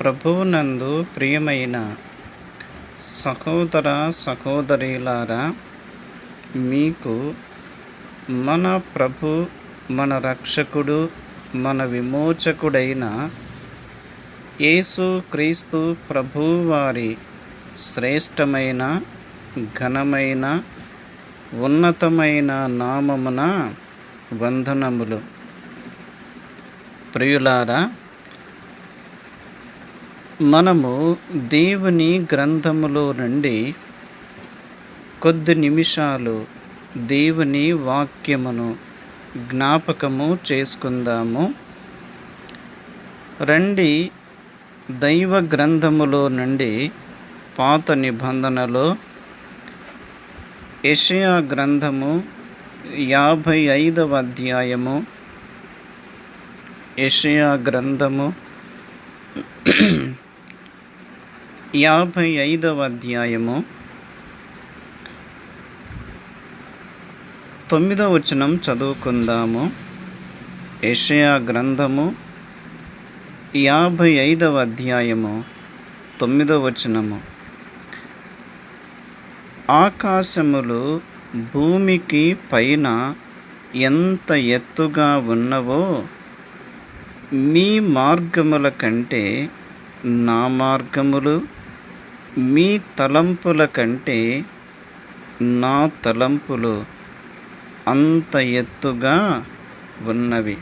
ప్రభువునందు ప్రియమైన సహోదర సహోదరులారా మీకు మన ప్రభు మన రక్షకుడు మన విమోచకుడైన యేసు క్రీస్తు ప్రభువారి శ్రేష్టమైన ఘనమైన ఉన్నతమైన నామమున వందనములు. ప్రియులారా మనము దేవుని గ్రంథములో నుండి కొద్ది నిమిషాలు దేవుని వాక్యమును జ్ఞాపకము చేసుకుందాము. రండి దైవ గ్రంథములో నుండి పాత నిబంధనలో యషయా గ్రంథము యాభై ఐదవ అధ్యాయము యషయా గ్రంథము యాభై ఐదవ అధ్యాయము. తొమ్మిదవ వచనం చదువుకుందాము. యషయా గ్రంథము యాభై ఐదవ అధ్యాయము తొమ్మిదవ వచనము. ఆకాశములు భూమికి పైన ఎంత ఎత్తుగా ఉన్నవో మీ మార్గముల కంటే నా మార్గములు మీ తలంపుల కంటే నా తలంపులు అంత ఎత్తుగా ఉన్నవి.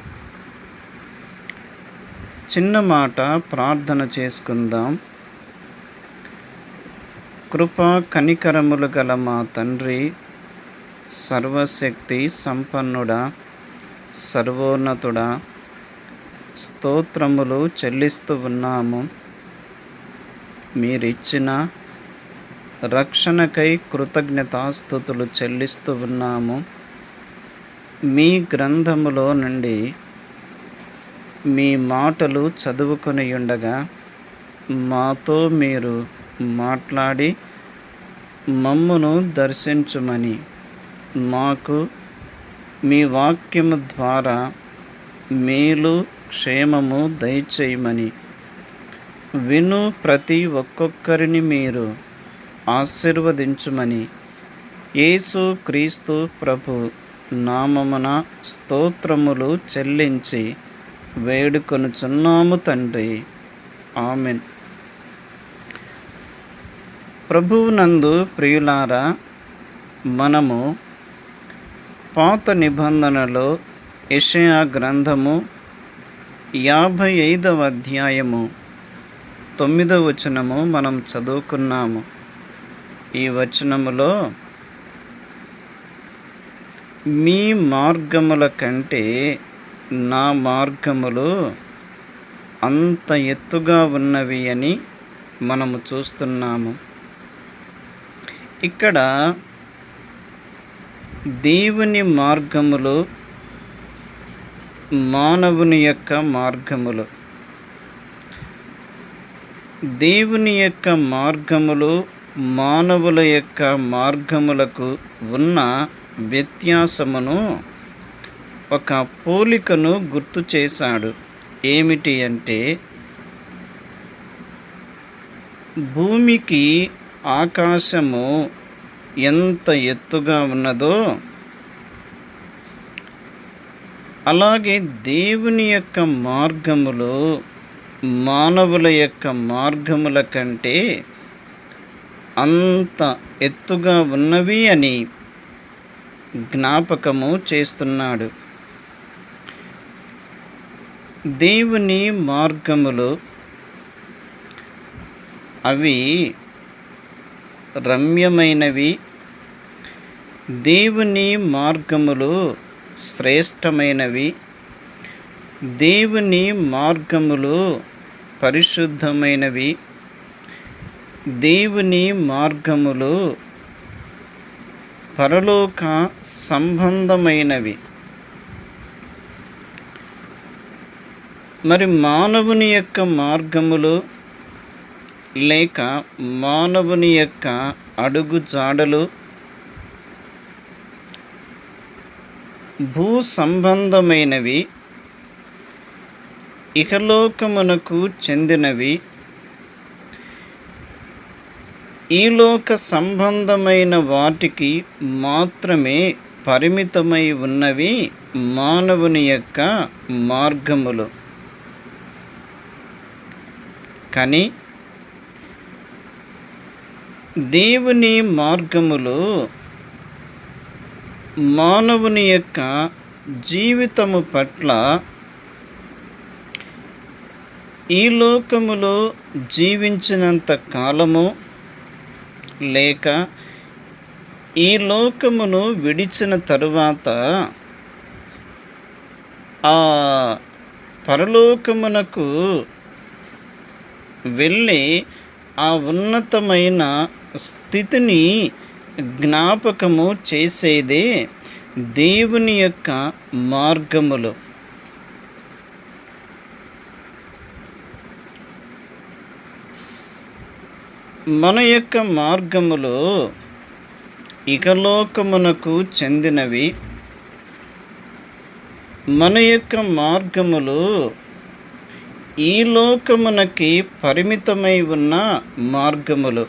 చిన్న మాట ప్రార్థన చేసుకుందాం. కృపా కనికరములు గల మా తండ్రి సర్వశక్తి సంపన్నుడా సర్వోన్నతుడా స్తోత్రములు చెల్లిస్తూ ఉన్నాము. మీరిచ్చిన రక్షణకై కృతజ్ఞతాస్థుతులు చెల్లిస్తూ ఉన్నాము. మీ గ్రంథములో నుండి మీ మాటలు చదువుకొని ఉండగా మాతో మీరు మాట్లాడి మమ్మును దర్శించుమని మాకు మీ వాక్యము ద్వారా మేలు క్షేమము దయచేయమని విను ప్రతి ఒక్కొక్కరిని మీరు ఆశీర్వదించుమని. యేసు క్రీస్తు ప్రభు నామమున స్తోత్రములు చెల్లించి వేడుకొనుచున్నాము తండ్రి. ఆమెన్. ప్రభువునందు ప్రియులారా మనము పాత నిబంధనలో యషయా గ్రంథము యాభై ఐదవ అధ్యాయము తొమ్మిదో వచనము మనం చదువుకున్నాము. ఈ వచనములో మీ మార్గముల కంటే నా మార్గములు అంత ఎత్తుగా ఉన్నవి అని మనము చూస్తున్నాము. ఇక్కడ దేవుని మార్గములు మానవుని యొక్క మార్గములు. దేవుని యొక్క మార్గములు మానవుల యొక్క మార్గములకు ఉన్న వ్యత్యాసమును ఒక పోలికను గుర్తు చేశాడు. ఏమిటి అంటే భూమికి ఆకాశము ఎంత ఎత్తుగా ఉన్నదో అలాగే దేవుని యొక్క మార్గములో మానవుల యొక్క మార్గముల కంటే అంత ఎత్తుగా ఉన్నవి అని జ్ఞాపకము చేస్తున్నాడు. దేవుని మార్గములు అవి రమ్యమైనవి. దేవుని మార్గములు శ్రేష్టమైనవి. దేవుని మార్గములు పరిశుద్ధమైనవి. దేవుని మార్గములు పరలోక సంబంధమైనవి. మరి మానవుని యొక్క మార్గములు లేక మానవుని యొక్క అడుగు జాడలు భూ సంబంధమైనవి. ఇహలోకమునకు చెందినవి. ఈలోక సంబంధమైన వాటికి మాత్రమే పరిమితమై ఉన్నవి మానవుని యొక్క మార్గములు. కానీ దేవుని మార్గములు మానవుని యొక్క జీవితము పట్ల ఈ లోకములో జీవించినంత కాలము లేక ఈ లోకమును విడిచిన తరువాత ఆ పరలోకమునకు వెళ్ళి ఆ ఉన్నతమైన స్థితిని జ్ఞాపకము చేసేదే దేవుని యొక్క మార్గములు. మన యొక్క మార్గములు ఇకలోకమునకు చెందినవి. మన యొక్క మార్గములు ఈ లోకమునకి పరిమితమై ఉన్న మార్గములు.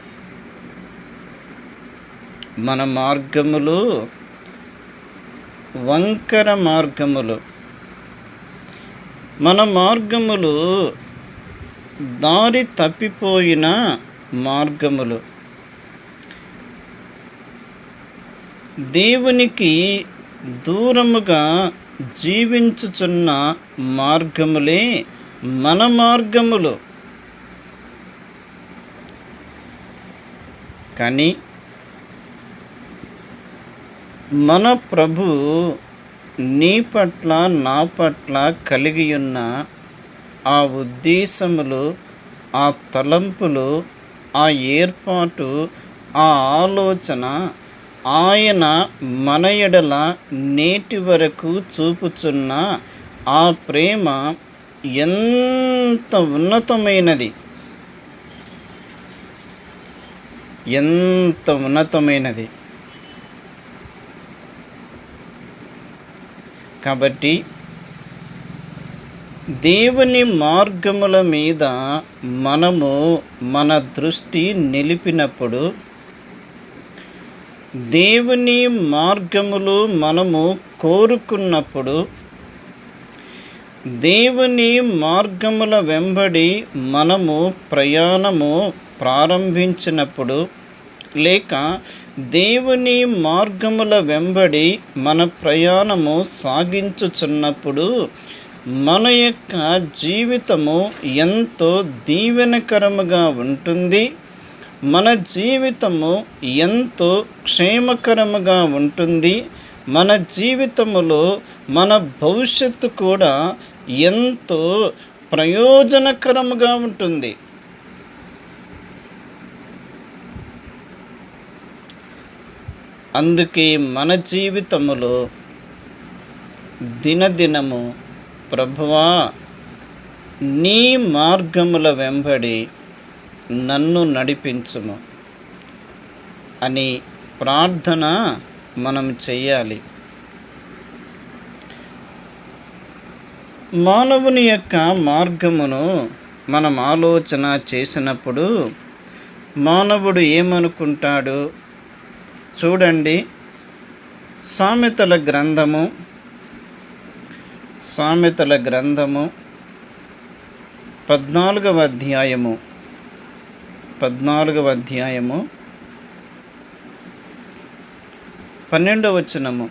మన మార్గములు వంకర మార్గములు. మన మార్గములు దారి తప్పిపోయిన మార్గములు. దేవునికి దూరముగా జీవించుచున్న మార్గములే మన మార్గములు. కానీ మన ప్రభు నీ పట్ల నా పట్ల కలిగి ఉన్న ఆ ఉద్దేశములు ఆ తలంపులు ఆ ఏర్పాటు ఆ ఆలోచన ఆయన మన ఎడల నేటి వరకు చూపుచున్న ఆ ప్రేమ ఎంత ఉన్నతమైనది. ఎంత ఉన్నతమైనది. కాబట్టి దేవుని మార్గముల మీద మనము మన దృష్టి నిలిపినప్పుడు దేవుని మార్గములు మనము కోరుకున్నప్పుడు దేవుని మార్గముల వెంబడి మనము ప్రయాణము ప్రారంభించినప్పుడు లేక దేవుని మార్గముల వెంబడి మన ప్రయాణము సాగించుచున్నప్పుడు మన యొక్క జీవితము ఎంతో దీవెనకరముగా ఉంటుంది. మన జీవితము ఎంతో క్షేమకరముగా ఉంటుంది. మన జీవితములో మన భవిష్యత్తు కూడా ఎంతో ప్రయోజనకరముగా ఉంటుంది. అందుకే మన జీవితములో దినదినము ప్రభువా నీ మార్గముల వెంబడి నన్ను నడిపించుము అని ప్రార్థన మనం చెయ్యాలి. మానవుని యొక్క మార్గమును మనం ఆలోచన చేసినప్పుడు మానవుడు ఏమనుకుంటాడు? చూడండి సామెతల గ్రంథము సామెతల గ్రంథము పద్నాలుగవ అధ్యాయము. పద్నాలుగవ అధ్యాయము. పన్నెండవ వచనము.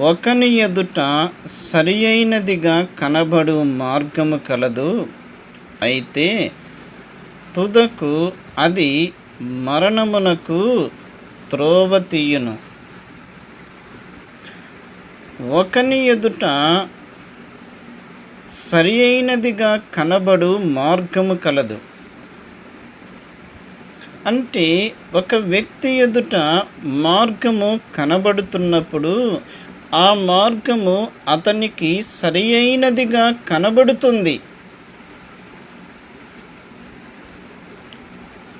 ఒకని ఎదుట సరి అయినదిగా కనబడు మార్గము కలదు. అయితే తుదకు అది మరణమునకు త్రోవ తీయును. ఒకని ఎదుట సరి అయినదిగా కనబడు మార్గము కలదు. అంటే ఒక వ్యక్తి ఎదుట మార్గము కనబడుతున్నప్పుడు ఆ మార్గము అతనికి సరి అయినదిగా కనబడుతుంది.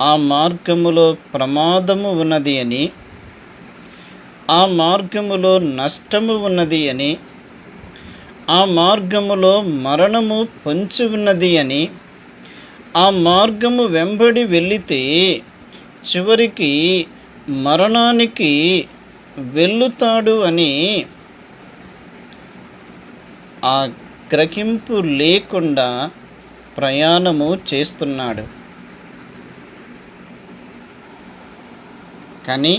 ఆ మార్గములో ప్రమాదము ఉన్నది అని ఆ మార్గములో నష్టము ఉన్నది అని ఆ మార్గములో మరణము పొంచి ఉన్నది అని ఆ మార్గము వెంబడి వెళితే చివరికి మరణానికి వెళ్ళుతాడు అని ఆ గ్రహింపు లేకుండా ప్రయాణము చేస్తున్నాడు. కానీ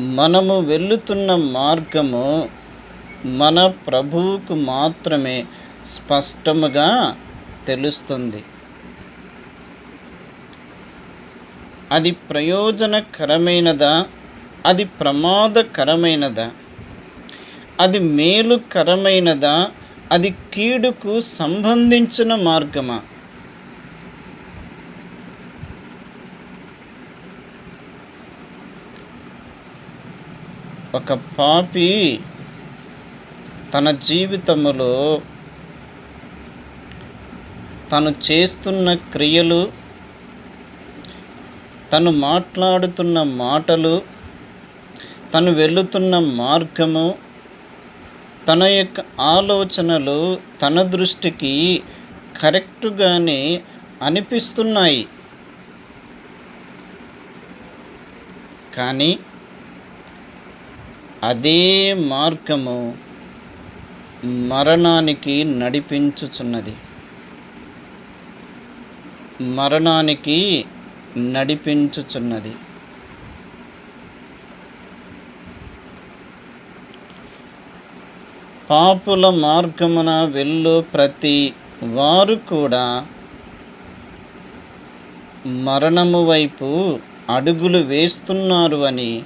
మనము వెళ్ళుతున్న మార్గము మన ప్రభువుకు మాత్రమే స్పష్టముగా తెలుస్తుంది. అది ప్రయోజనకరమైనదా? అది ప్రమాదకరమైనదా? అది మేలుకరమైనదా? అది కీడుకు సంబంధించిన మార్గమా? ఒక పాపి తన జీవితములో తను చేస్తున్న క్రియలు తను మాట్లాడుతున్న మాటలు తను వెళుతున్న మార్గము తన యొక్క ఆలోచనలు తన దృష్టికి కరెక్టుగానే అనిపిస్తున్నాయి. కానీ అదే మార్గము మరణానికి నడిపించుచున్నది. మరణానికి నడిపించుచున్నది. పాపుల మార్గమున వెళ్ళు ప్రతి వారు కూడా మరణము వైపు అడుగులు వేస్తున్నారు అని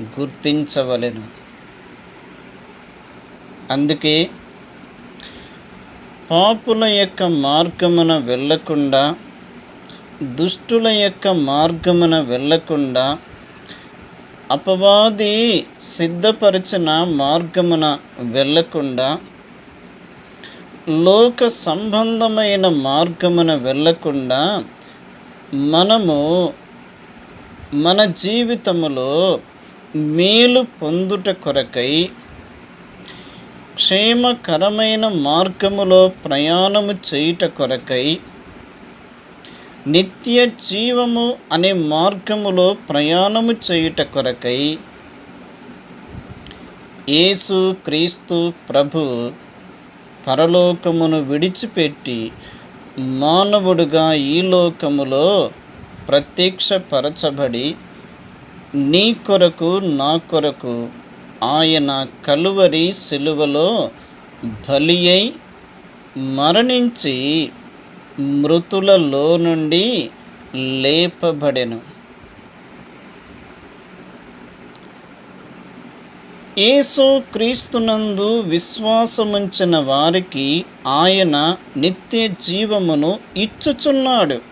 గుర్తించవలెను. అందుకే పాపుల యొక్క మార్గమున వెళ్ళకుండా దుష్టుల యొక్క మార్గమున వెళ్ళకుండా అపవాది సిద్ధపరిచిన మార్గమున వెళ్ళకుండా లోక సంబంధమైన మార్గమున వెళ్ళకుండా మనము మన జీవితములో మేలు పొందుట కొరకై క్షేమకరమైన మార్గములో ప్రయాణము చేయుట కొరకై నిత్య జీవము అనే మార్గములో ప్రయాణము చేయుట కొరకై యేసు క్రీస్తు ప్రభు పరలోకమును విడిచిపెట్టి మానవుడుగా ఈ లోకములో ప్రత్యక్షపరచబడి నీ కొరకు నా కొరకు ఆయన కలువరి సిలువలో బలి అయి మరణించి మృతులలో నుండి లేపబడెను. యేసు క్రీస్తునందు విశ్వాసముంచిన వారికి ఆయన నిత్య జీవమును ఇచ్చుచున్నాడు.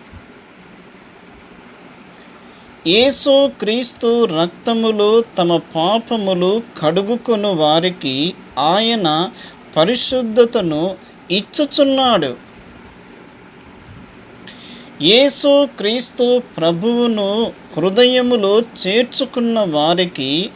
యేసు క్రీస్తు రక్తములు తమ పాపములు కడుగుకొను వారికి ఆయన పరిశుద్ధతను ఇచ్చుచున్నాడు. యేసు క్రీస్తు ప్రభువును హృదయములో చేర్చుకున్న వారికి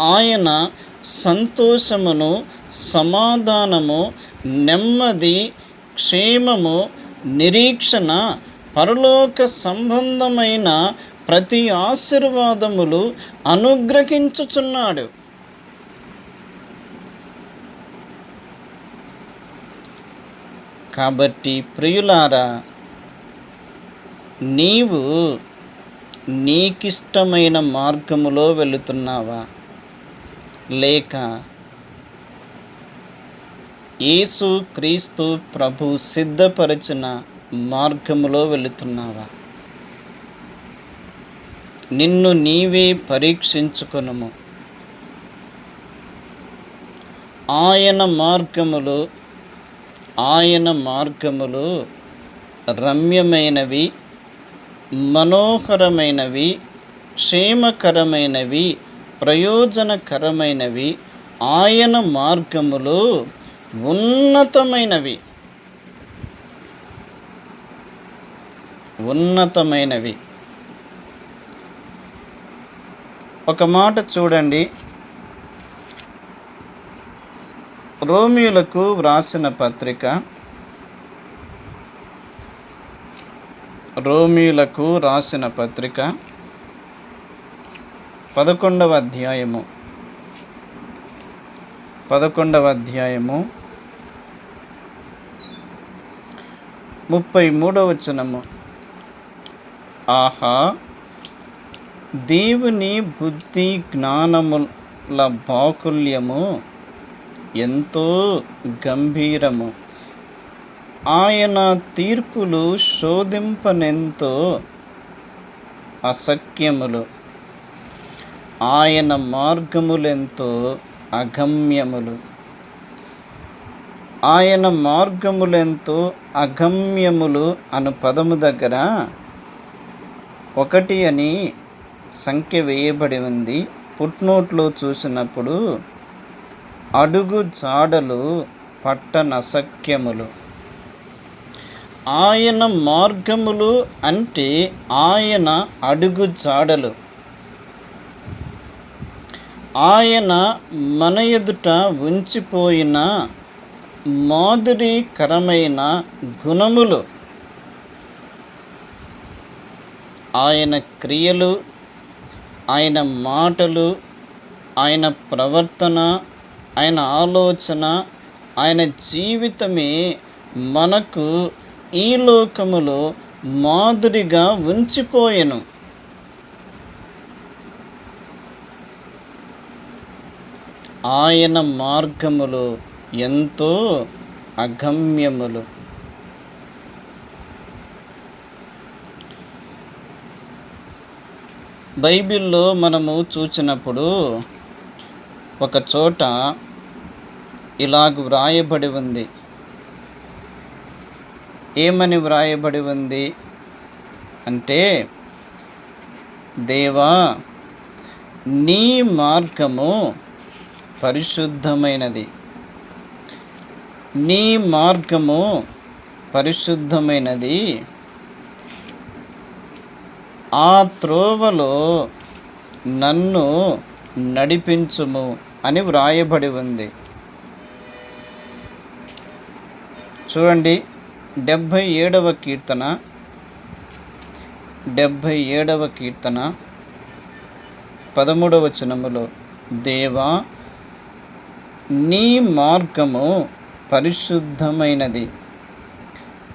ఆయన సంతోషమును సమాధానము నెమ్మది క్షేమము నిరీక్షణ పరలోక సంబంధమైన ప్రతి ఆశీర్వాదములు అనుగ్రహించుచున్నాడు. కాబట్టి ప్రియులారా నీవు నీకిష్టమైన మార్గములో వెళుతున్నావా? లేక యేసు క్రీస్తు ప్రభు సిద్ధపరిచిన మార్గములో వెళుతున్నావా? నిన్ను నీవే పరీక్షించుకొనుము. ఆయన మార్గములు ఆయన మార్గములు రమ్యమైనవి మనోహరమైనవి క్షేమకరమైనవి ప్రయోజనకరమైనవి ఆయన మార్గములు ఉన్నతమైనవి. ఉన్నతమైనవి. ఒక మాట చూడండి. రోమియోలకు వ్రాసిన పత్రిక. రోమీలకు రాసిన పత్రిక. పదకొండవ అధ్యాయము. పదకొండవ అధ్యాయము. ముప్పై మూడవ వచనము. ఆహా! దేవుని బుద్ధి జ్ఞానముల బాకుల్యము ఎంతో గంభీరము. ఆయన తీర్పులు శోధింపనెంతో అసఖ్యములు. ఆయన మార్గములెంతో అగమ్యములు. ఆయన మార్గములెంతో అగమ్యములు అను పదము దగ్గర ఒకటి అని సంఖ్య వేయబడి ఉంది. పుట్నోట్లో చూసినప్పుడు అడుగు జాడలు పట్టనసఖ్యములు ఆయన మార్గములు అంటే ఆయన అడుగు జాడలు. ఆయన మన ఎదుట ఉంచిపోయిన మాధురీకరమైన గుణములు. ఆయన క్రియలు ఆయన మాటలు ఆయన ప్రవర్తన ఆయన ఆలోచన ఆయన జీవితమే మనకు ఈ లోకములో మాదిరిగా ఉంచిపోయెను. ఆయన మార్గములు ఎంతో అగమ్యములు. బైబిల్లో మనము చూచినప్పుడు ఒక చోట ఇలాగ వ్రాయబడి ఉంది. ఏమని వ్రాయబడి ఉంది? అంటే దేవా నీ మార్గము పరిశుద్ధమైనది. నీ మార్గము పరిశుద్ధమైనది. ఆ త్రోవలో నన్ను నడిపించుము అని వ్రాయబడి ఉంది. చూడండి డెబ్భై ఏడవ కీర్తన. డెబ్భై ఏడవ కీర్తన. పదమూడవ వచనములో దేవా నీ మార్గము పరిశుద్ధమైనది.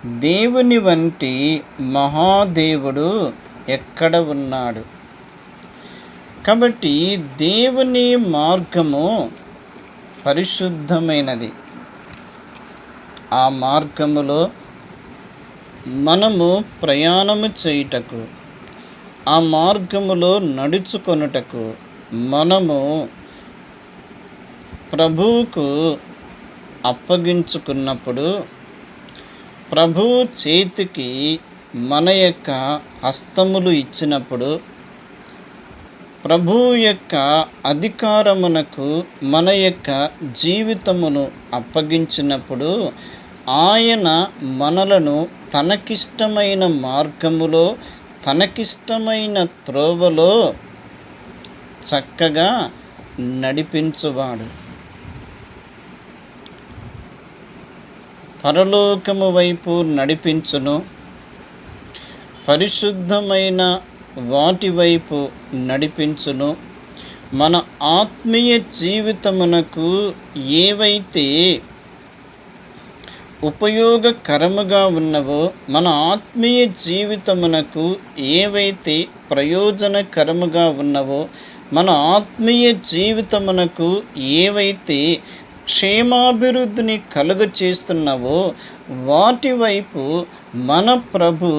దేవుని వంటి మహాదేవుడు ఎక్కడ ఉన్నాడు? కాబట్టి దేవుని మార్గము పరిశుద్ధమైనది. ఆ మార్గములో మనము ప్రయాణము చేయుటకు ఆ మార్గములో నడుచుకొనుటకు మనము ప్రభువుకు అప్పగించుకున్నప్పుడు ప్రభు చేతికి మన యొక్క హస్తములు ఇచ్చినప్పుడు ప్రభు యొక్క అధికారమునకు మన యొక్క జీవితమును అప్పగించినప్పుడు ఆయన మనలను తనకిష్టమైన మార్గములో తనకిష్టమైన త్రోవలో చక్కగా నడిపించువాడు. పరలోకము వైపు నడిపించును. పరిశుద్ధమైన వాటి వైపు నడిపించును. మన ఆత్మీయ జీవితమునకు ఏవైతే ఉపయోగకరముగా ఉన్నవో మన ఆత్మీయ జీవితమునకు ఏవైతే ప్రయోజనకరముగా ఉన్నవో మన ఆత్మీయ జీవితమునకు ఏవైతే క్షేమాభివృద్ధిని కలుగ చేస్తున్నావో వాటి వైపు మన ప్రభు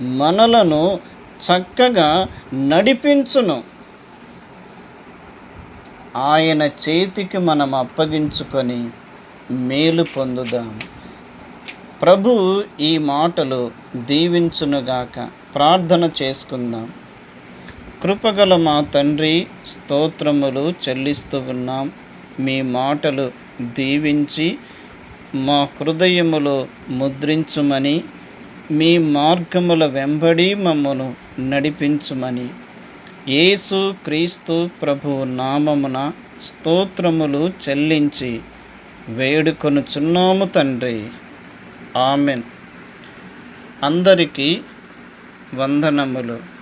మనలను చక్కగా నడిపించును. ఆయన చేతికి మనం అప్పగించుకొని మేలు పొందుదాము ప్రభు ఈ మాటలు దీవించునుగాక ప్రార్థన చేసుకుందాం. కృపగల మా తండ్రి స్తోత్రములు చెల్లిస్తూ ఉన్నాం. మీ మాటలు దీవించి మా హృదయములో ముద్రించుమని మీ మార్గముల వెంబడి మమ్మను నడిపించుమని. యేసు క్రీస్తు ప్రభు నామమున స్తోత్రములు చెల్లించి వేడుకొనుచున్నాము తండ్రి. ఆమెన్. అందరికీ వందనములు.